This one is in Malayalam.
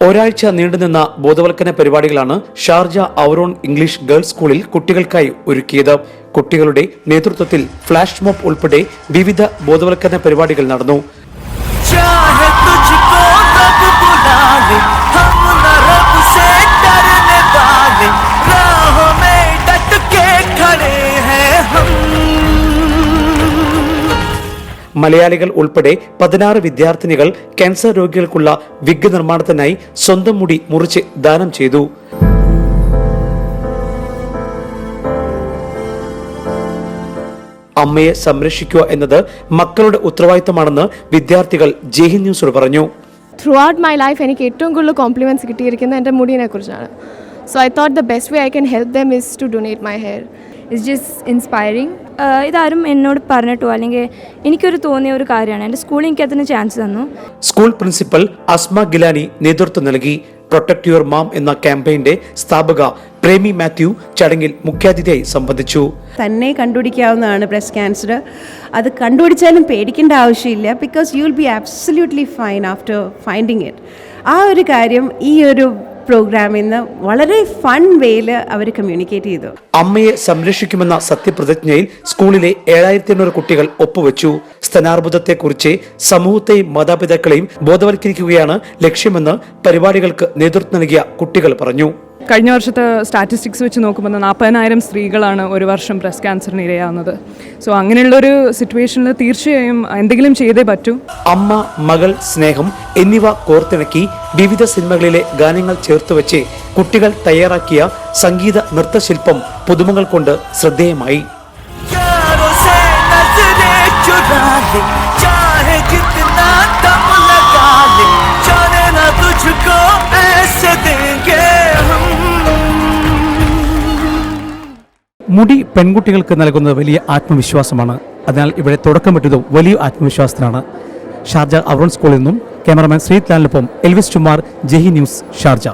ഒരാഴ്ച നീണ്ടുനിന്ന ബോധവൽക്കരണ പരിപാടികളാണ് ഷാർജ ഔറോൺ ഇംഗ്ലീഷ് ഗേൾസ് സ്കൂളിൽ കുട്ടികൾക്കായി ഒരുക്കിയത്. കുട്ടികളുടെ നേതൃത്വത്തിൽ ഫ്ലാഷ് മോബ് ഉൾപ്പെടെ വിവിധ ബോധവൽക്കരണ പരിപാടികൾ നടന്നു. മലയാളികൾ ഉൾപ്പെടെ പതിനാറ് വിദ്യാർത്ഥിനികൾ ക്യാൻസർ രോഗികൾക്കുള്ള വിഗ് നിർമ്മാണത്തിനായി സ്വന്തം മുടി മുറിച്ച് ദാനം ചെയ്തു. അമ്മയെ സംരക്ഷിക്കുക എന്നത് മക്കളുടെ ഉത്തരവാദിത്തമാണെന്ന് വിദ്യാർത്ഥികൾ ജയ്ഹിന്ദ് ന്യൂസോട് പറഞ്ഞു. ത്രൂ ഔട്ട് മൈ ലൈഫ് എനിക്ക് ഏറ്റവും കൂടുതൽ കോംപ്ലിമെന്റ്സ് കിട്ടിയിരിക്കുന്നത് എന്റെ മുടിയെ കുറിച്ചാണ്. So I thought the best way I can help them is to donate my hair it's just inspiring ഇതാരും എന്നോട് പറഞ്ഞിട്ടോ? അല്ലെങ്കിൽ എനിക്കൊരു തോന്നിയ ഒരു കാര്യമാണ്. എന്റെ സ്കൂളിൽ എനിക്ക് അതിന് ചാൻസ് തന്നു. സ്കൂൾ പ്രിൻസിപ്പൽ അസ്മ ഗിലാനി നേതൃത്വം നൽകി പ്രൊട്ടക്ട് യുവർ മാം എന്ന ക്യാമ്പയിന്റെ സ്ഥാപക പ്രേമി മാത്യു ചടങ്ങിൽ മുഖ്യാതിഥിയായി സംബന്ധിച്ചു തന്നെ കണ്ടുപിടിക്കാവുന്നതാണ് ബ്രസ്റ്റ് ക്യാൻസർ അത് കണ്ടുപിടിച്ചാലും പേടിക്കേണ്ട ആവശ്യമില്ല because you will be absolutely fine after finding it ആ ഒരു കാര്യം ഈ ഒരു പ്രോഗ്രാമിൽ നിന്ന് വളരെ ഫൺ വേയിൽ അവർ കമ്മ്യൂണിക്കേറ്റ് ചെയ്തു. അമ്മയെ സംരക്ഷിക്കുമെന്ന സത്യപ്രതിജ്ഞയിൽ സ്കൂളിലെ ഏഴായിരത്തി എണ്ണൂറ് കുട്ടികൾ ഒപ്പുവെച്ചു. സ്തനാർബുദത്തെക്കുറിച്ച് സമൂഹത്തെയും മാതാപിതാക്കളെയും ബോധവൽക്കരിക്കുകയാണ് ലക്ഷ്യമെന്ന് പരിപാടികൾക്ക് നേതൃത്വം നൽകിയ കുട്ടികൾ പറഞ്ഞു. കഴിഞ്ഞ വർഷത്തെ സ്റ്റാറ്റിസ്റ്റിക്സ് വെച്ച് നോക്കുമ്പോൾ നാൽപ്പതിനായിരം സ്ത്രീകളാണ് ഒരു വർഷം ബ്രസ്റ്റ് ക്യാൻസറിന് ഇരയാവുന്നത്. സോ അങ്ങനെയുള്ളൊരു സിറ്റുവേഷനിൽ തീർച്ചയായും എന്തെങ്കിലും ചെയ്തേ പറ്റൂ. അമ്മ മകൾ സ്നേഹം എന്നിവ കോർത്തിണക്കി വിവിധ സിനിമകളിലെ ഗാനങ്ങൾ ചേർത്തുവെച്ച് കുട്ടികൾ തയ്യാറാക്കിയ സംഗീത നൃത്തശില്പം പുതുമകൾ കൊണ്ട് ശ്രദ്ധേയമായി. മുടി പെൺകുട്ടികൾക്ക് നൽകുന്നത് വലിയ ആത്മവിശ്വാസമാണ്. അതിനാൽ ഇവിടെ തുടക്കം പറ്റിയതും വലിയ ആത്മവിശ്വാസത്തിനാണ് ഷാർജ അവറോൺ സ്കൂളിൽ നിന്നും ക്യാമറമാൻ ശ്രീത് ലാലിനൊപ്പം എൽവിസ് ചുമാർ ജെഹി ന്യൂസ് ഷാർജ.